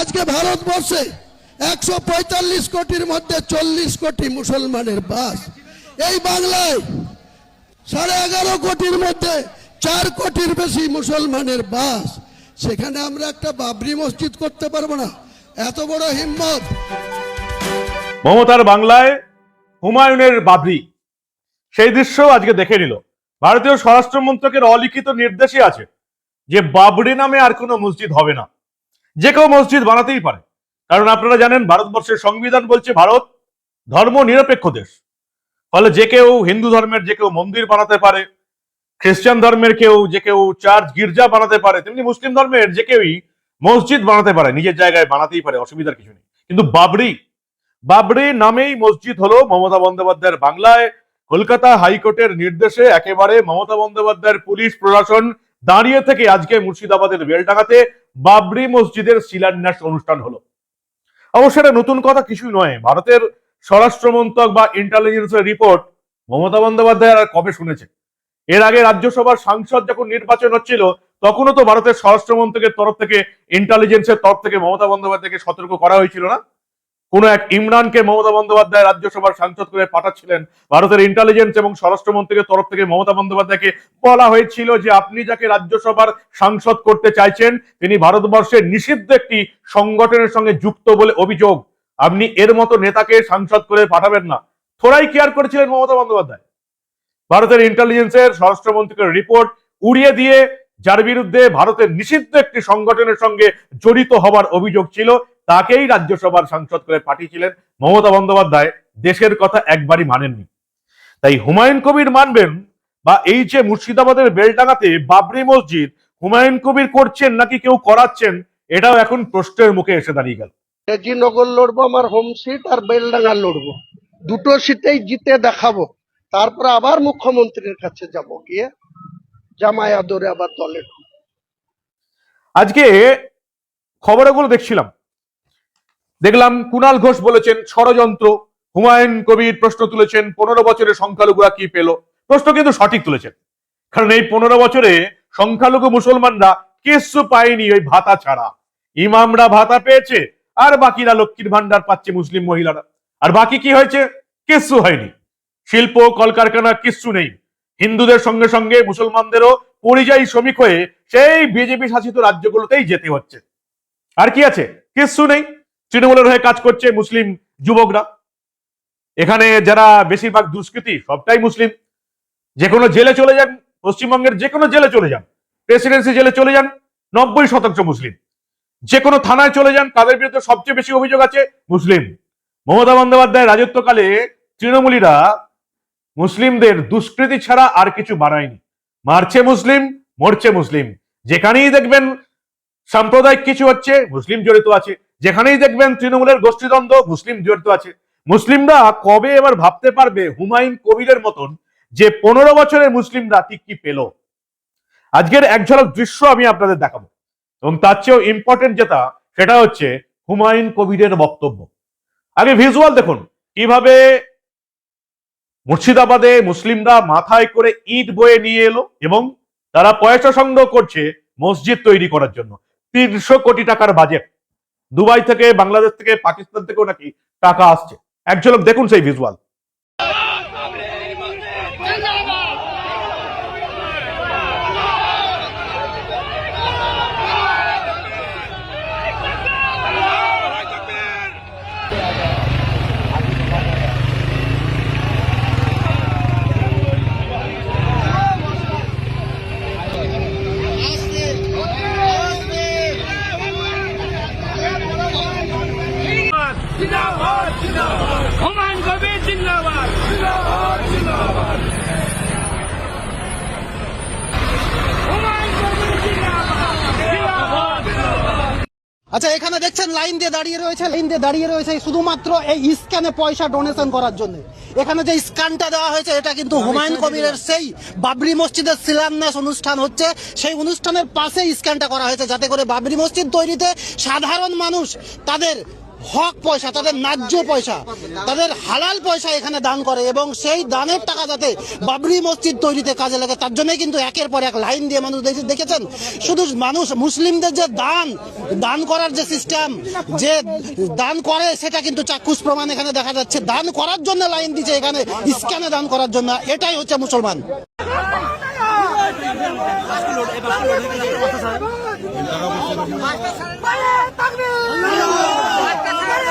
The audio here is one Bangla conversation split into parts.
আজকে ভারতবর্ষে একশো পঁয়তাল্লিশ কোটির মধ্যে চল্লিশ কোটি মুসলমানের বাস। এই বাংলায় সাড়ে এগারো কোটির মধ্যে চার কোটির বেশি মুসলমানের বাস। সেখানে আমরা একটা বাবরি মসজিদ করতে পারব না। এত বড় হিম্মত। মমতার বাংলায় হুমায়ুনের বাবরি। সেই দৃশ্য আজকে দেখে নিল। ভারতীয় স্বরাষ্ট্র মন্ত্রকের অলিখিত নির্দেশই আছে। যে বাবরি নামে আর কোনো মসজিদ হবে না। যে কেউ মসজিদ বানাতেই পারে। কারণ আপনারা জানেন, ভারতবর্ষের সংবিধান বলছে, ভারত ধর্ম নিরপেক্ষ দেশ। ফলে যে কেউ হিন্দু ধর্মের, যে কেউ মন্দির বানাতে পারে, খ্রিস্টান ধর্মের কেউ, যে কেউ চার্চ, গির্জা বানাতে পারে, তেমনি মুসলিম ধর্মের যে কেউই মসজিদ বানাতে পারে, নিজের জায়গায় বানাতেই পারে, অসুবিধার কিছু নেই। কিন্তু বাবরি বাবরি নামেই মসজিদ হলো মমতা বন্দ্যোপাধ্যায়ের বাংলায়। কলকাতা হাইকোর্টের নির্দেশে একেবারে মমতা বন্দ্যোপাধ্যায়ের পুলিশ প্রশাসন দাঁড়িয়ে থেকে আজকে মুর্শিদাবাদের বেলডাঙ্গাতে বাবরি মসজিদের শিলান্যাস অনুষ্ঠান হলো। অবশ্য এটা নতুন কথা কিছুই নয়। ভারতের স্বরাষ্ট্র মন্ত্রক বা ইন্টেলিজেন্সের রিপোর্ট মমতা বন্দ্যোপাধ্যায় আর কবে শুনেছে? এর আগে রাজ্যসভার সাংসদ যখন নির্বাচন হচ্ছিল, তখনও তো ভারতের স্বরাষ্ট্র মন্ত্রকের তরফ থেকে ইন্টেলিজেন্সের তরফ থেকে মমতা বন্দ্যোপাধ্যায়কে সতর্ক করা হয়েছিল না? কোন এক ইমরানকে মমতা বন্দ্যোপাধ্যায় রাজ্যসভার সাংসদ করে পাঠাচ্ছিলেন। ভারতের ইন্টেলিজেন্স এবং স্বরাষ্ট্রমন্ত্রীর তরফ থেকে মমতা বন্দ্যোপাধ্যায়কে বলা হয়েছিল যে আপনি যাকে রাজ্যসভার সাংসদ করতে চাইছেন, তিনি ভারতবর্ষের নিষিদ্ধ একটি সংগঠনের সঙ্গে যুক্ত বলে অভিযোগ। আপনি এর মতো নেতাকে সাংসদ করে পাঠাবেন না। থোড়াই কেয়ার করেছিলেন মমতা বন্দ্যোপাধ্যায়। ভারতের ইন্টেলিজেন্সের স্বরাষ্ট্রমন্ত্রীর রিপোর্ট উড়িয়ে দিয়ে যার বিরুদ্ধে ভারতের নিষিদ্ধ একটি সংগঠনের সঙ্গে জড়িত হবার অভিযোগ ছিল, তাকেই রাজ্যসভার সাংসদ করে পাঠিয়েছিলেন মমতা বন্দ্যোপাধ্যায়। দেশের কথা একবারই মানেননি। তাই হুমায়ুন কবির মানবেন বা এই যে মুর্শিদাবাদের বেলডাঙ্গাতে বাবরি মসজিদ হুমায়ুন কবির করছেন নাকি কেউ করাচ্ছেন, এটাও এখন প্রশ্নের মুখে এসে দাঁড়িয়ে গেল। রেজিনগর লড়বো, আমার হোম সিট আর বেলডাঙ্গা লড়বো। দুটো সিটেই জিতে দেখাবো, তারপরে আবার মুখ্যমন্ত্রীর কাছে যাব গিয়ে। জামাই আদরে আবার দলে। আজকে খবরগুলো দেখছিলাম। দেখলাম কুণাল ঘোষ বলেছেন, ষড়যন্ত্র, হুমায়ুন কবির প্রশ্ন তুলেছেন, পনেরো বছরের সংখ্যালঘুরা কি পেল? প্রশ্ন কিন্তু সঠিক তুলেছেন। কারণ এই পনেরো বছরে সংখ্যালঘু মুসলমানরা কিছু পায়নি ওই ভাতা ছাড়া। ইমামরা ভাতা পেয়েছে, আর বাকিরা লক্ষ্মীর ভান্ডার পাচ্ছে মুসলিম মহিলারা। আর বাকি কি হয়েছে? কিচ্ছু হয়নি। শিল্প, কলকারখানা, কিচ্ছু নেই। হিন্দুদের সঙ্গে সঙ্গে মুসলমানদেরও পরিযায়ী শ্রমিক হয়ে সেই বিজেপি শাসিত রাজ্যগুলোতেই যেতে হচ্ছে। আর কি আছে? কিচ্ছু নেই। তৃণমূলের হয়ে কাজ করছে মুসলিম যুবকরা। এখানে যারা বেশিরভাগ দুষ্কৃতী, সবটাই মুসলিম। যে কোনো জেলে চলে যান, পশ্চিমবঙ্গের যে কোনো জেলে চলে যান, প্রেসিডেন্সি জেলে চলে যান, নব্বই শতাংশ মুসলিম। যে কোনো থানায় চলে যান, তাদের বিরুদ্ধে সবচেয়ে বেশি অভিযোগ আছে মুসলিম। মমতা বন্দ্যোপাধ্যায় রাজত্বকালে তৃণমূলীরা মুসলিমদের দুষ্কৃতি ছাড়া আর কিছু বানায়নি। মারছে মুসলিম, মরছে মুসলিম। যেখানেই দেখবেন সাম্প্রদায়িক কিছু হচ্ছে, মুসলিম জড়িত আছে। যেখানেই দেখবেন তৃণমূলের গোষ্ঠীদ্বন্দ্ব, মুসলিম জড়িত আছে। মুসলিমরা কবে এবার ভাবতে পারবে হুমায়ুন কবিরের মতন যে পনেরো বছরের মুসলিমরা ঠিক কি পেল? আজকের এক ঝলক দৃশ্য আমি আপনাদের দেখাবো। এবং তার চেয়েও ইম্পর্টেন্ট যেটা, সেটা হচ্ছে হুমায়ুন কবিরের বক্তব্য। আগে ভিজুয়াল দেখুন, কীভাবে মুর্শিদাবাদে মুসলিমরা মাথায় করে ইট বয়ে নিয়ে এলো এবং তারা পয়সা সংগ্রহ করছে মসজিদ তৈরি করার জন্য। তিনশো কোটি টাকার বাজেট দুবাই থেকে, বাংলাদেশ থেকে, পাকিস্তান থেকেও নাকি টাকা আসছে। এক ঝলক দেখুন সেই ভিজুয়াল লাইন দিয়ে দাঁড়িয়ে রয়েছে লাইন দিয়ে দাঁড়িয়ে রয়েছে শুধুমাত্র এই স্ক্যানে পয়সা ডোনেশন করার জন্য। এখানে যে স্ক্যানটা দেওয়া হয়েছে এটা কিন্তু হুমায়ুন কবিরের সেই বাবরি মসজিদের শিলান্যাস অনুষ্ঠান হচ্ছে। সেই অনুষ্ঠানের পাশে স্ক্যানটা করা হয়েছে যাতে করে বাবরি মসজিদ তৈরিতে সাধারণ মানুষ তাদের হক পয়সা, তাদের ন্যায্য পয়সা, তাদের হালাল পয়সা এখানে দান করে এবং সেই দানের টাকা যাতে বাবরি মসজিদ তৈরিতে কাজে লাগে, তার জন্যই কিন্তু একের পর এক লাইন দিয়ে মানুষ দেখে- দেখেছেন? শুধু মানুষ, মুসলিমদের যে দান দান করার যে সিস্টেম, যে দান করে, সেটা কিন্তু চাক্ষুষ প্রমাণ এখানে দেখা যাচ্ছে। দান করার জন্য লাইন দিচ্ছে এখানে, স্ক্যানে দান করার জন্য। এটাই হচ্ছে মুসলমান।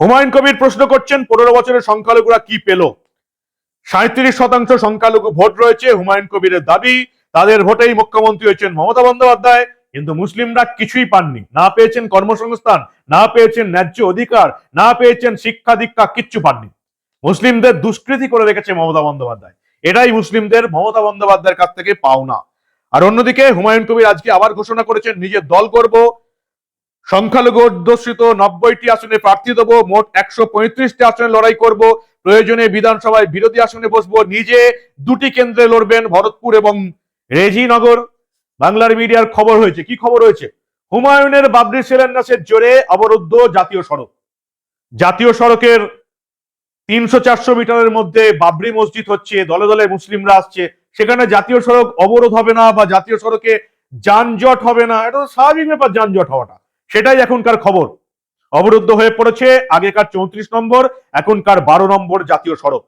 হুমায়ুন কবির প্রশ্ন করছেন, পনেরো বছরের সংখ্যালঘুরা কি পেল? সাঁত্রিশ শতাংশ সংখ্যালঘু ভোট রয়েছে, হুমায়ুন কবিরের দাবি, তাদের ভোটেই মুখ্যমন্ত্রী হয়েছেন মমতা বন্দ্যোপাধ্যায়, কিন্তু মুসলিমরা কিছুই পাননি। না পেয়েছেন কর্মসংস্থান, না পেয়েছেন ন্যায্য অধিকার, না পেয়েছেন শিক্ষা দীক্ষা, কিচ্ছু পাননি। মুসলিমদের দুষ্কৃতি করে রেখেছে মমতা বন্দ্যোপাধ্যায়। এটাই মুসলিমদের, মমতা বন্দ্যোপাধ্যায়ের কাছ থেকে পাওনা। আর অন্যদিকে হুমায়ুন কবির আজকে আবার ঘোষণা করেছেন, নিজের দল করব সংখ্যালঘু অধ্যুষিত নব্বইটি আসনে প্রার্থী দেবো, মোট একশো পঁয়ত্রিশটি আসনে লড়াই করব। প্রয়োজনে বিধানসভায় বিরোধী আসনে বসবো, নিজে দুটি কেন্দ্রে লড়বেন ভরতপুর এবং রেজিনগর। বাংলার মিডিয়ার খবর হয়েছে, কি খবর হয়েছে? হুমায়ুনের বাবরি শিলান্যাসের জোরে অবরুদ্ধ জাতীয় সড়ক। জাতীয় সড়কের তিনশো চারশো মিটারের মধ্যে বাবরি মসজিদ হচ্ছে, দলে দলে মুসলিমরা আসছে। সেখানে জাতীয় সড়ক অবরোধ হবে না বা জাতীয় সড়কে যানজট হবে না। এটা স্বাভাবিক ব্যাপার, যানজট হওয়াটা। সেটাই এখনকার খবর। অবরুদ্ধ হয়ে পড়েছে আগেকার চৌত্রিশ নম্বর, এখনকার বারো নম্বর জাতীয় সড়ক।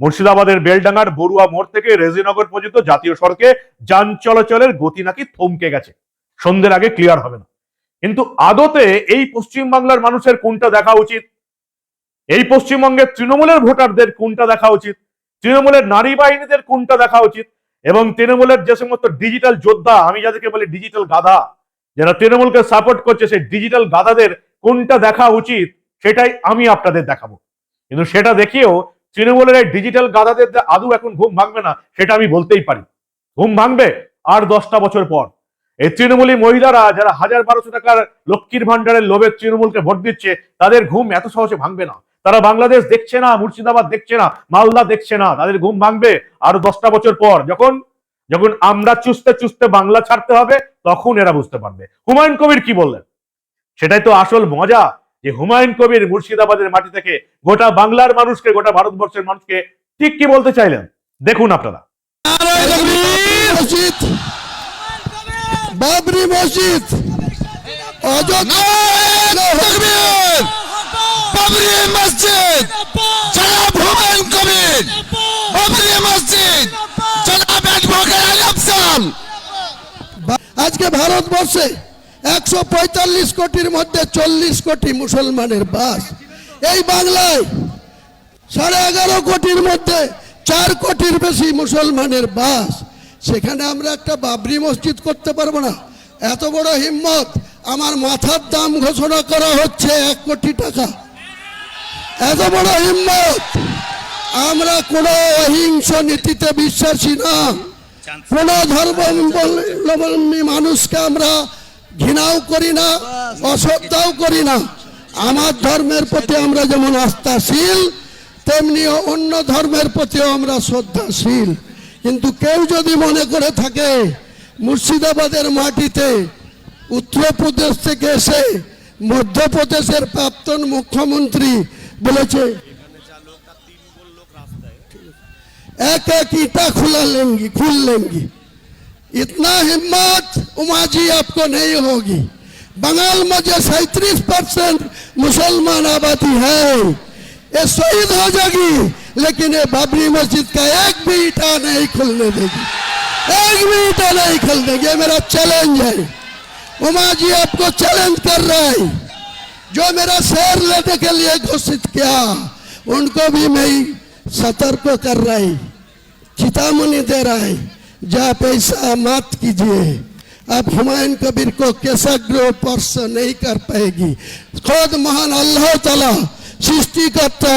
মুর্শিদাবাদের বেলডাঙ্গার বড়ুয়া মোড় থেকে রেজিনগর পর্যন্ত জাতীয় সড়কে যান চলাচলের গতি নাকি থমকে গেছে। সন্ধ্যের আগে ক্লিয়ার হবে না। কিন্তু আদতে এই পশ্চিম বাংলার মানুষের কোনটা দেখা উচিত? এই পশ্চিমবঙ্গের তৃণমূলের ভোটারদের কোনটা দেখা উচিত? তৃণমূলের নারী বাহিনীদের কোনটা দেখা উচিত? এবং তৃণমূলের যে সমস্ত ডিজিটাল যোদ্ধা, আমি যাদেরকে বলি ডিজিটাল গাধা যারা তৃণমূলকে সাপোর্ট করছে, সেই ডিজিটাল গাধাদের কোনটা দেখা উচিত, সেটাই আমি আপনাদের দেখাবো। কিন্তু সেটা দেখিয়েও তৃণমূলের এই ডিজিটাল গাধাদের যে আদৌ এখন ঘুম ভাঙবে না, সেটা আমি বলতেই পারি। ঘুম ভাঙবে আর দশটা বছর পর। এই তৃণমূলী মহিলারা যারা হাজার বারোশো টাকার লক্ষ্মীর ভান্ডারের লোভে তৃণমূলকে ভোট দিচ্ছে, তাদের ঘুম এত সহজে ভাঙবে না। তারা বাংলাদেশ দেখছে না, মুর্শিদাবাদ দেখছে না, মালদা দেখছে না, তাদের ঘুম ভাঙবে আরও দশটা বছর পর, যখন যখন আমরা চুষতে চুষতে বাংলা ছাড়তে হবে, তখন এরা বুঝতে পারবে। হুমায়ুন কবির কি বললেন? সেটাই তো আসল মজা যে হুমায়ুন কবির মুর্শিদাবাদের মাটি থেকে গোটা বাংলার মানুষকে, গোটা ভারতবর্ষের মানুষকে ঠিক কি বলতে চাইলেন? দেখুন আপনারা। মসজিদ। আজকে ভারতবর্ষে একশো পঁয়তাল্লিশ কোটির মধ্যে চল্লিশ কোটি মুসলমানের বাস, এই বাংলায় সাড়ে এগারো কোটির মধ্যে চার কোটির বেশি মুসলমানের বাস, সেখানে আমরা একটা বাবরি মসজিদ করতে পারব না। এত বড় হিম্মত, আমার মাথার দাম ঘোষণা করা হচ্ছে এক কোটি টাকা। এত বড় হিম্মত, আমরা কোনো অহিংস নীতিতে বিশ্বাসী না। কোন ধর্মাবলম্বী মানুষকে আমরা ঘৃণাও করি না, অশ্রদ্ধাও করি না। আমার ধর্মের প্রতি আমরা যেমন আস্থাশীল তেমনি অন্য ধর্মের প্রতিও আমরা শ্রদ্ধাশীল। কিন্তু কেউ যদি মনে করে থাকে, মুর্শিদাবাদের মাটিতে উত্তরপ্রদেশ থেকে এসে মধ্যপ্রদেশের প্রাক্তন মুখ্যমন্ত্রী বলেছে एक एक ईटा खुला लेंगी, खुल लेंगी। इतना हिम्मत उमा जी आपको नहीं होगी। बंगाल में जो सैतीस परसेंट मुसलमान आबादी है, ये शहीद हो जाएगी, लेकिन ये बाबरी मस्जिद का एक भी ईटा नहीं खुलने देगी। एक भी ईटा नहीं खुल देगी। मेरा चैलेंज है। उमा जी आपको चैलेंज कर रहा है। जो मेरा शेर लेने के लिए घोषित किया, उनको भी मैं सतर्क कर रहा चेतावनी दे रहा है जब ऐसा मत कीजिए। अब हुमायूं कबीर को कैसा ग्रोह स्पर्श नहीं कर पाएगी। खुद महान अल्लाह ताला सृष्टिकर्ता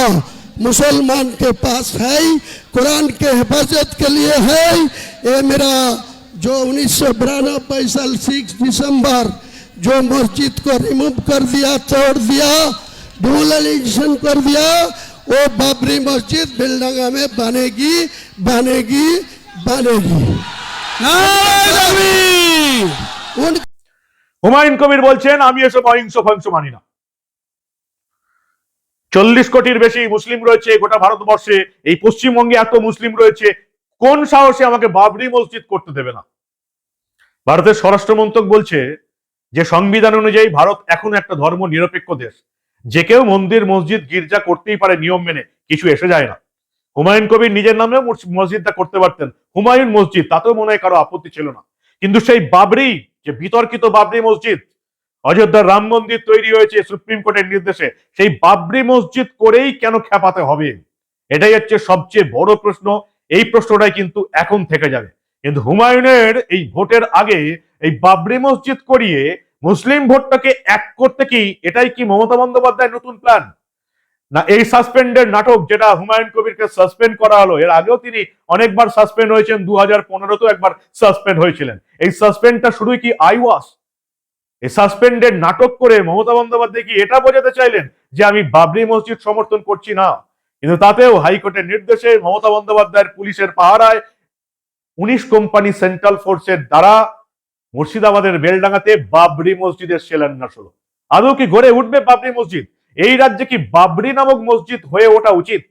मुसलमान के पास है, कुरान के हिफाजत के लिए है। ये मेरा जो उन्नीस सौ बिरानबे साल सिक्स दिसंबर जो मस्जिद को रिमूव कर दिया, तोड़ दिया डिमोलिशन कर दिया वो बाबरी मस्जिद बिलडंगा में बनेगी बनेगी बनेगी उन হুমায়ুন কবির বলছেন আমি এসব অহিংস ফহিংস মানি না চল্লিশ কোটির বেশি মুসলিম রয়েছে গোটা ভারতবর্ষে এই পশ্চিমবঙ্গে এত মুসলিম রয়েছে কোন সাহসে আমাকে বাবরি মসজিদ করতে দেবে না ভারতের স্বরাষ্ট্র মন্ত্রক বলছে যে সংবিধান অনুযায়ী ভারত এখন একটা ধর্ম নিরপেক্ষ দেশ যে কেউ মন্দির, মসজিদ, গির্জা করতেই পারে নিয়ম মেনে, কিছু এসে যায় না। হুমায়ুন কবির নিজের নামেও মসজিদটা করতে পারতেন। হুমায়ুন মসজিদ, তাতেও মনে হয় কারও আপত্তি ছিল না। কিন্তু সেই বাবরি, যে বিতর্কিত বাবরি মসজিদ, অযোধ্যার রাম মন্দির তৈরি হয়েছে সুপ্রিম কোর্টের নির্দেশে, সেই বাবরি মসজিদ করেই কেন খেপাতে হবে? এটাই হচ্ছে সবচেয়ে বড় প্রশ্ন। এই প্রশ্নটাই কিন্তু এখন থেকে যাবে। কিন্তু হুমায়ুনের এই ভোটের আগে এই বাবরি মসজিদ করিয়ে মুসলিম ভোটটাকে এক করতে কি এটাই কি মমতা বন্দ্যোপাধ্যায়ের নতুন প্ল্যান না, এই সাসপেন্ডের নাটক যেটা হুমায়ুন কবিরকে সাসপেন্ড করা হলো, এর আগেও তিনি অনেকবার সাসপেন্ড হয়েছেন দু হাজার পনেরোতেও একবার সাসপেন্ড হয়েছিলেন। এই সাসপেন্ডটা শুধুই কি আই ওয়াশ এই সাসপেন্ডের নাটক করে মমতা বন্দ্যোপাধ্যায় কি এটা বোঝাতে চাইলেন যে আমি বাবরি মসজিদ সমর্থন করছি না? কিন্তু তাতেও হাইকোর্টের নির্দেশে মমতা বন্দ্যোপাধ্যায়ের পুলিশের পাহারায় উনিশ কোম্পানি সেন্ট্রাল ফোর্সের দ্বারা মুর্শিদাবাদের বেলডাঙ্গাতে বাবরি মসজিদের শিলান্যাস হলো। আদৌ কি গড়ে উঠবে বাবরি মসজিদ? এই রাজ্যে কি বাবরি নামক মসজিদ হয়ে ওঠা উচিত?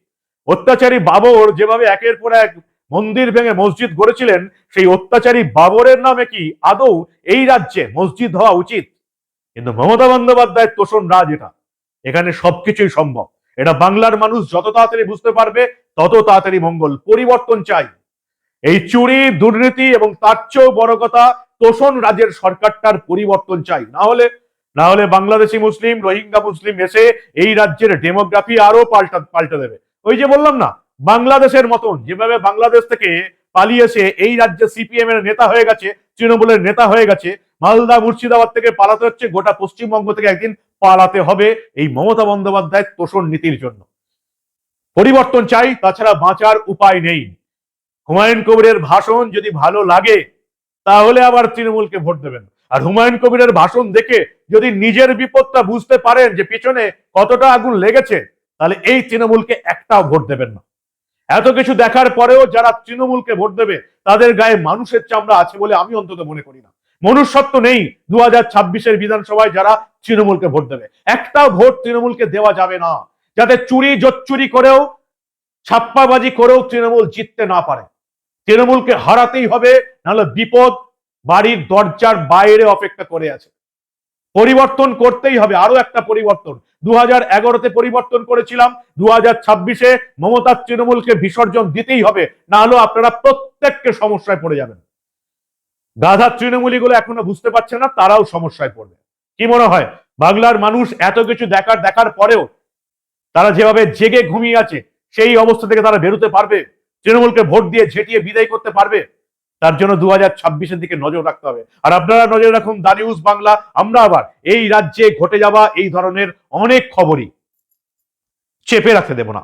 অত্যাচারী বাবর যেভাবে একের পর এক মন্দির ভেঙে মসজিদ গড়েছিলেন, সেই অত্যাচারী বাবরের নামে কি আদৌ এই রাজ্যে মসজিদ হওয়া উচিত? কিন্তু মমতা বন্দ্যোপাধ্যায়ের তোষণ রাজ এটা। এখানে সবকিছুই সম্ভব। এটা বাংলার মানুষ যত তাড়াতাড়ি বুঝতে পারবে, তত তাড়াতাড়ি মঙ্গল পরিবর্তন চাই। এই চুরি, দুর্নীতি এবং তার চেয়েও বড় কথা, তোষণ রাজের সরকারটার পরিবর্তন চাই। না হলে না হলে বাংলাদেশি মুসলিম, রোহিঙ্গা মুসলিম এসে এই রাজ্যের ডেমোগ্রাফি আরও পাল্টা, পাল্টে দেবে। ওই যে বললাম না, বাংলাদেশের মতন যেভাবে বাংলাদেশ থেকে পালিয়ে এসে এই রাজ্যে সিপিএম এর নেতা হয়ে গেছে, তৃণমূলের নেতা হয়ে গেছে, মালদা, মুর্শিদাবাদ থেকে পালাতে হচ্ছে, গোটা পশ্চিমবঙ্গ থেকে একদিন পালাতে হবে এই মমতা বন্দ্যোপাধ্যায়ের তোষণ নীতির জন্য। পরিবর্তন চাই, তাছাড়া বাঁচার উপায় নেই। হুমায়ুন কবিরের ভাষণ যদি ভালো লাগে, তাহলে আবার তৃণমূলকে ভোট দেবেন। আর হুমায়ুন কবিরের ভাষণ দেখে যদি নিজের বিপদটা বুঝতে পারেন যে পিছনে কতটা আগুন লেগেছে, তাহলে এই তৃণমূলকে একটাও ভোট দেবেন না। এত কিছু দেখার পরেও যারা তৃণমূলকে ভোট দেবে, তাদের গায়ে মানুষের চামড়া আছে বলে আমি অন্তত মনে করি না। মনুষ্যত্ব নেই দু হাজার ছাব্বিশের বিধানসভায় যারা তৃণমূলকে ভোট দেবে। একটাও ভোট তৃণমূলকে দেওয়া যাবে না। যাতে চুরি জোচ্চুরি করেও, ছাপ্পাবাজি করেও তৃণমূল জিততে না পারে। তৃণমূলকে হারাতেই হবে, নাহলে বিপদ বাড়ির দরজার বাইরে অপেক্ষা করে আছে। পরিবর্তন করতেই হবে, আরও একটা পরিবর্তন। দু হাজার এগারোতে পরিবর্তন করেছিলাম দু হাজার ছাব্বিশে মমতার তৃণমূলকে বিসর্জন দিতেই হবে না হলে আপনারা প্রত্যেককে সমস্যায় পড়ে যাবেন। গাধা তৃণমূলীগুলো এখনও বুঝতে পারছে না, তারাও সমস্যায় পড়বে। কি মনে হয়? বাংলার মানুষ এত কিছু দেখার দেখার পরেও তারা যেভাবে জেগে ঘুমিয়ে আছে, সেই অবস্থা থেকে তারা বেরোতে পারবে? তৃণমূলকে ভোট দিয়ে ঝেটিয়ে বিদায় করতে পারবে, তার জন্য দু হাজার ছাব্বিশের দিকে নজর রাখতে হবে। আর আপনারা নজর রাখুন দা নিউজ বাংলা, আমরা আবার এই রাজ্যে ঘটে যাওয়া এই ধরনের অনেক খবরই চেপে রাখতে দেব না।